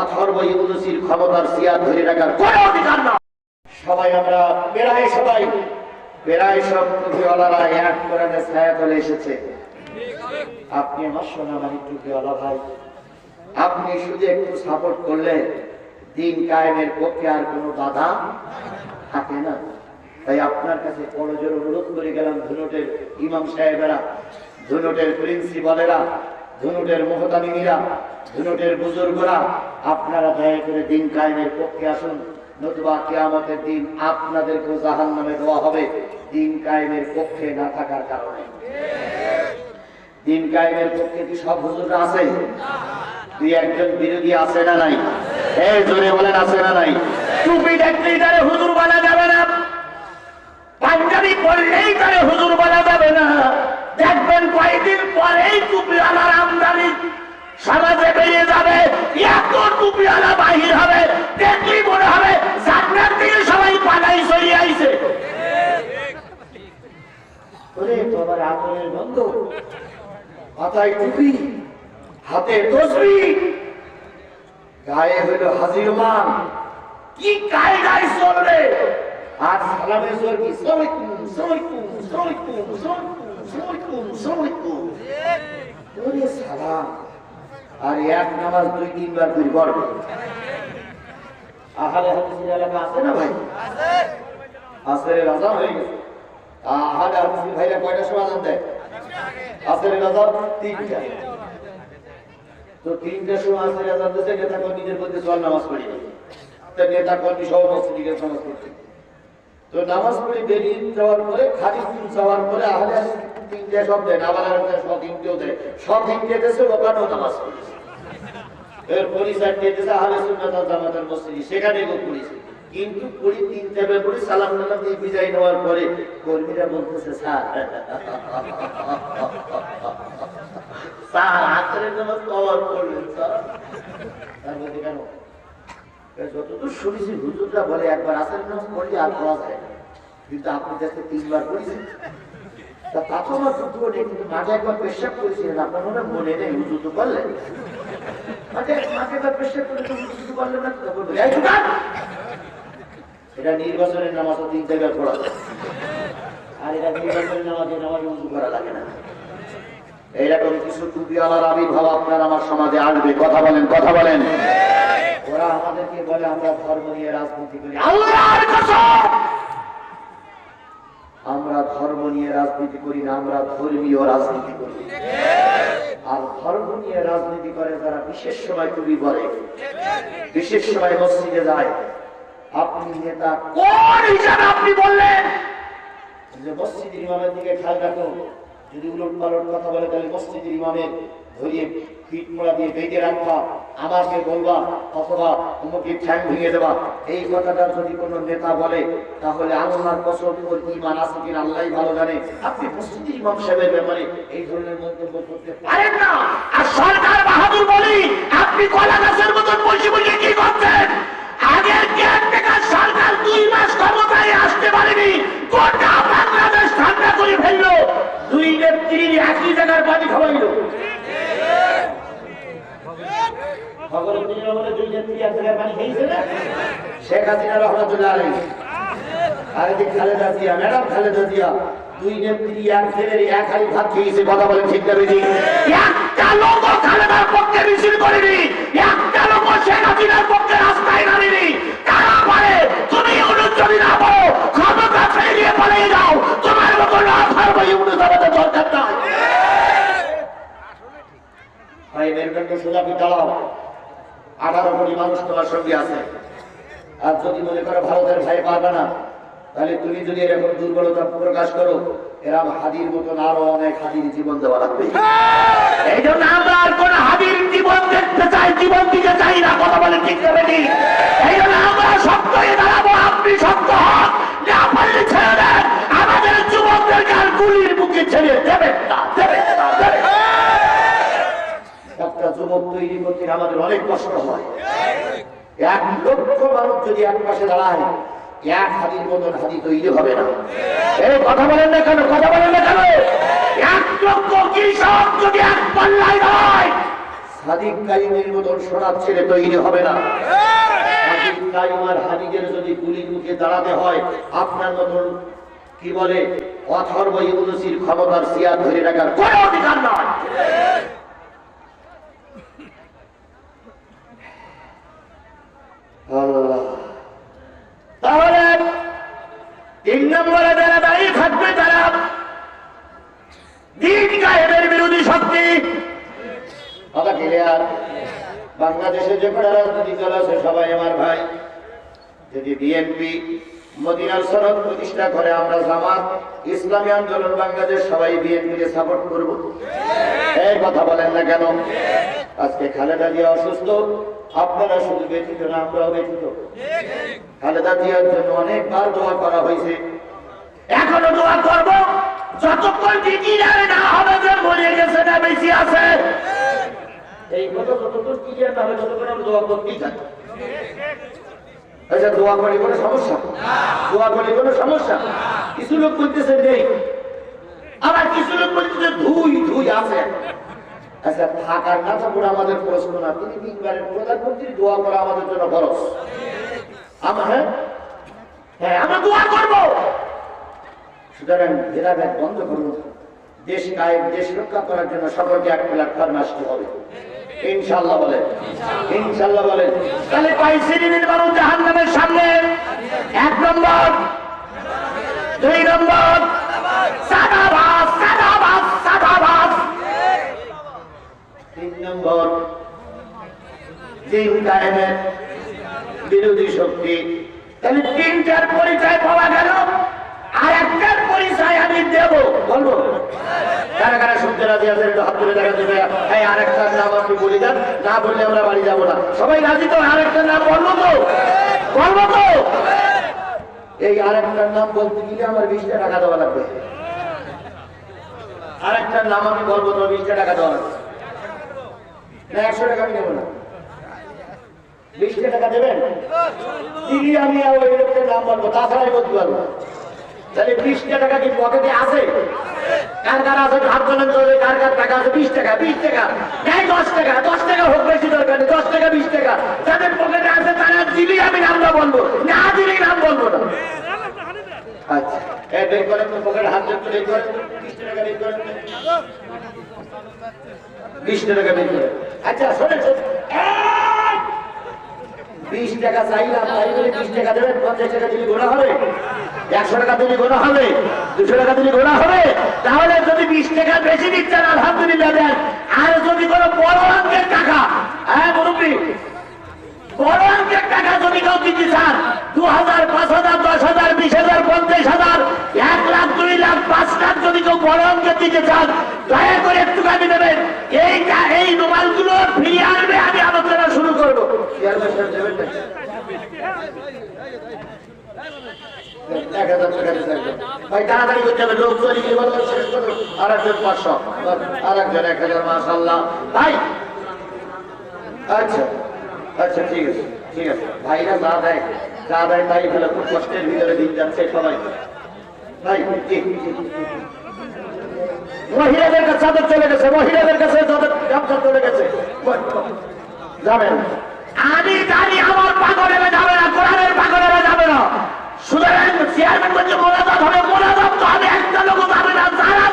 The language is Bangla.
অথর্ব ইউনুসির ক্ষমতার সিয়ার ধরে রাখার কোনো অধিকার না সবাই আমরা প্রায় সবাই। প্রায় সব টুপিওয়ালারা এক কোরআনে ছায়া চলে এসেছে। আপনি আমার সোনামানি টুপিওয়ালা ভাই। আপনি শুধু একটু সাপোর্ট করলে দিন কায়েমের পক্ষে আর কোনো বাধা থাকে না। তাই আপনার কাছে বড় জোর অনুরোধ করে গেলাম ধুনটের ইমাম সাহেবেরা, ধুনটের প্রিন্সিপালেরা। ধুনটের মোহতামিনীরা ধুনটের বুজুর্গরা, আপনারা দয়া করে দিন কায়েমের পক্ষে আসুন। নতুবা কেয়ামতের দিন আপনাদেরকেও জাহান নামে দেওয়া হবে। দিন কায়েমের পক্ষে না থাকার কারণে। দিন কায়েমের পক্ষে কি সব হুজুররা আছে? দুই একজন বিরোধী আছে না নাই? এই জোরে বলেন, আছে না নাই? টুপি দেখলেই হুজুর বানা যাবে না পাঞ্জাবি পরলেই তারে হুজুর বলা যাবে না দেখবেন কয়েকদিন পরেই টুপিওয়ালার আমদানি সমাজে বেরিয়ে যাবে। এত টুপিওয়ালা বাহির হবে। দেখলেই মনে হবে জান্নার থেকে সবাই পালাই চলে আইছে। ওরে তোমার আগুনের বন্ধ মাথায় টুপি হাতে তসবি। গায়ে হইল হাজির মান। কি কায়দায় চলবে? আর সালামের জোর কি? সালাইকুম সালাইকুম সালাইকুম সালাইকুম সালাইকুম ওরে সালাম। আর এক নামাজ দুই তিনবার দুই পড়বে। আহারে হাদিসের এলাকা আছে না ভাই? আসরে রাজা হয়ে গেছে। আহারে হাদিসের ভাইরা কয়টা সময় আজান দেয় আসরে রাজা তিনটা। তো তিনটার সময় আসরে আজান দিয়েছে নেতা কর্মীদের মধ্যে চল নামাজ পড়ি। তা নেতা কর্মী সহ মসজিদের নামাজ পড়ছে। তো নামাজ পড়ে বেরিয়ে যাওয়ার পরে ফুল যাওয়ার পরে আহলে তিনটে সব দেয় আবার আরেকটা সব তিনটেও দেয়। সব দেশে ওখানেও নামাজ। পড়েছে এর পরিচয় দিয়েছে আহলে সুন্নাত জামাতের মসজিদ। সেখানে গো পড়েছে। কিন্তু কুড়ি তিন চাপে পড়ে সালাম টালাম দিয়ে বিদায় নেওয়ার পরে কর্মীরা বলতেছে, স্যার স্যার আসরের নামাজ কভার করলেন স্যার। যতদূর শুনেছি, হুজুররা বলে একবার আসরের নামাজ পড়লে আর যায় কিন্তু আপনি যাতে তিনবার পড়েছেন তা আমার একবার আপনার তো তো! এটা নির্বাচনের নামাজ তিন জায়গায় পড়া। আর এটা নির্বাচনের নামাজে নামাজ উজু করা লাগে না। এইরকম কিছু টুপিওয়ালার আবির্ভাব আপনার আমার সমাজে আসবে। কথা বলেন কথা বলেন। ওরা আমাদেরকে বলে আমরা ধর্ম নিয়ে রাজনীতি করি। আল্লাহর কসম আমরা ধর্ম নিয়ে রাজনীতি করি না আমরা ধর্মীয় রাজনীতি করি। আর ধর্ম নিয়ে রাজনীতি করে তারা বিশেষ সময় টুপি পরে বিশেষ সময় মসজিদে যায় আপনি নেতা কোন হিসাবে আপনি বললেন? যে মসজিদের ইমামের দিকে খেয়াল রাখো যদি উলট পালট কথা বলে তাহলে মসজিদের ইমামের ধরিয়ে পিঠ মোড়া দিয়ে বেঁধে রাখবা আমাকে বলবা, অথবা তোমাকে ঠ্যাং ভেঙে দেবা। এই কথাটা যদি কোনো নেতা বলে, তাহলে আল্লাহর কসম ওর ইমান আছে কিনা আল্লাহই ভালো জানে। আপনি মসজিদের ইমাম সাহেবের ব্যাপারে এই ধরনের মন্তব্য করতে পারেন না। আর সরকার বাহাদুর বলি, আপনি কলা গাছের মতন বসে বসে কি করছেন? আগের কেয়ারটেকার সরকার দুই মাস ক্ষমতায় আসতে পারেনি। গোটা বাংলাদেশ ঠান্ডা করে ফেলল দুই নেত্রীর একই জায়গার পানি খাওয়াইলো খবরের দিনের আমলে দুই নেত্রী এক জায়গায় পানি খেয়েছে না? শেখ হাসিনা রহমতুল্লাহ আলাইহি। আর এদিক খালেদা জিয়া, ম্যাডাম খালেদা জিয়া, দুই নেত্রী এক ছেলের এক হাড়ি ভাত খেয়েছে, কথা বলেন ঠিক না বেশি একটা লোক খালেদার পক্ষে মিছিল করেনি, একটা লোক শেখ পক্ষে রাস্তায় নামেনি। তারা পারে? তুমি না পারো, ক্ষমতা পালিয়ে যাও। তোমার মতো দরকার ভাই মেরুদণ্ড সোজা আঠারো কোটি মানুষ তোমার সঙ্গে আছে। আর যদি মনে করো ভারতের ভাই পারবে না তাহলে তুমি যদি এরকম দুর্বলতা প্রকাশ করো এরা হাদির মতন আরও অনেক হাদির জীবন দেওয়া লাগবে। এই জন্য আমরা আর কোন হাদির জীবন দেখতে চাই জীবন দিতে চাই না কথা বলে ঠিক হবে ঠিক এই জন্য আমরা শক্ত হয়ে দাঁড়াবো আপনি শক্ত হন। না পারলে ছেড়ে দেন আমাদের যুবকদেরকে আর গুলির মুখে ছেড়ে দেবেন না দেবেন না দেবেন একটা যুবক তৈরি করতে আমাদের অনেক কষ্ট হয়। এক লক্ষ মানুষ যদি এক পাশে দাঁড়ায়, এক হাদির মতন হাদি তৈরি হবে না। কথা বলেন না কেন? কথা বলেন না কেন? এক লক্ষ কৃষক যদি এক পাল্লায় দাঁড়ায় মতন তৈরি হবে না। যদি গুলি দাঁড়াতে হয়, আপনার মতন, কি বলে, অথর্ব ক্ষমতার সিয়ার ধরে রাখার কোনো অধিকার নয় তাহলে তিন নম্বরে যারা দাঁড়িয়ে থাকবে তারা দিন গায়েবের বিরোধী শক্তি। কথা ক্লিয়ার বাংলাদেশে যে কটা রাজনৈতিক দল আছে, সবাই আমার ভাই। যদি বিএনপি মদিনার সনদ প্রতিষ্ঠা করে, আমরা জামাত, ইসলামী আন্দোলন, বাংলাদেশ, সবাই বিএনপি কে সাপোর্ট করব। এই কথা বলেন না কেন? আজকে খালেদা জিয়া অসুস্থ। আপনারা শুধু ব্যথিত না আমরাও ব্যথিত। খালেদা জিয়ার জন্য অনেকবার দোয়া করা হয়েছে। এখনও দোয়া করব যতক্ষণ ক্লিয়ার না হবে যে মরে গেছে না বেশি আছে। এই কথা যতক্ষণ ক্লিয়ার না হবে ততক্ষণ আমরা দোয়া করতেই থাকি আচ্ছা দোয়া করি কোনো সমস্যা? দোয়া করি কোনো সমস্যা? কিছু লোক বলতেছে নেই আবার কিছু লোক বলতেছে ধুই ধুই আছে। আচ্ছা থাকার না থাকুন আমাদের প্রশ্ন না। তিনি তিনবারের প্রধানমন্ত্রী দোয়া করা আমাদের জন্য খরচ। হ্যাঁ? হ্যাঁ ইনশাল্লাহ বলেন। ইনশাল্লাহ তাহলে সামনে। এক নম্বর। দুই নম্বর। সাদাবাস তিন নম্বর দিন কায়েমের বিরোধী শক্তি। তাহলে তিনটার পরিচয় পাওয়া গেল, আর একটার পরিচয় আমি দেব। বলব? আরেকটার নাম না বললে আমরা বাড়ি যাব সবাই রাজি তো? আরেকটার নাম বলব তো? বলব তো? এই আরেকটার নাম বলতে গেলে আমার বিশটা টাকা দেওয়া লাগবে। আরেকটার নাম আমি বলব তো বিশটা টাকা দেওয়া না একশো টাকা আমি নেব না। বিশটা টাকা দেবেন? তিনি আমি ওই লোকের নাম বলব তাছাড়াই বলতে পারব তাহলে বিশটা টাকা কি পকেটে আছে? কার কার আছে হাত তোলেন চলে কার কার টাকা আছে? বিশ টাকা বিশ টাকা। নেই দশ টাকা দশ টাকা হোক বেশি দরকার নেই, দশ টাকা, বিশ টাকা। যাদের পকেটে আছে তারা দিলেই আমি নামটা বলব, না দিলেই নাম বলব না। আচ্ছা। একশো টাকা দিলে গোনা হবে, দুশো টাকা দিলে গোনা হবে, তাহলে যদি বিশ টাকা বেশি দিচ্ছেন, আলহামদুলিল্লাহ দেন। আর যদি কোনো বড় অঙ্কের টাকা হ্যাঁ মুরব্বী, বড় অঙ্কের টাকা যদি কেউ দিতে দু হাজার, পাঁচ হাজার, দশ হাজার, বিশ হাজার, পঞ্চাশ হাজার দিতে চান, দয়া করে একটু একটুখানি দেবেন। এই এই নোমালগুলো ফিরিয়ে আনবে, আমি আলোচনা শুরু করব। আর ভাই আচ্ছা আচ্ছা ঠিক আছে ঠিক আছে। ভাইরা যা দেয় তাই খুব কষ্টের ভিতরে দিন যাচ্ছে সবাই। ভাই। মহিলাদের কাছে চাদর চলে গেছে, মহিলাদের কাছে চাদর ব্যবসা চলে গেছে। যাবেন। আমি জানি আমার পাগলেরা যাবে না, কোরআনের পাগলেরা যাবে না। সুতরাং চেয়ারম্যান বলছে, মোনাজাত হবে, মোনাজাত তো আমি একটা লোক যাবে না, যারা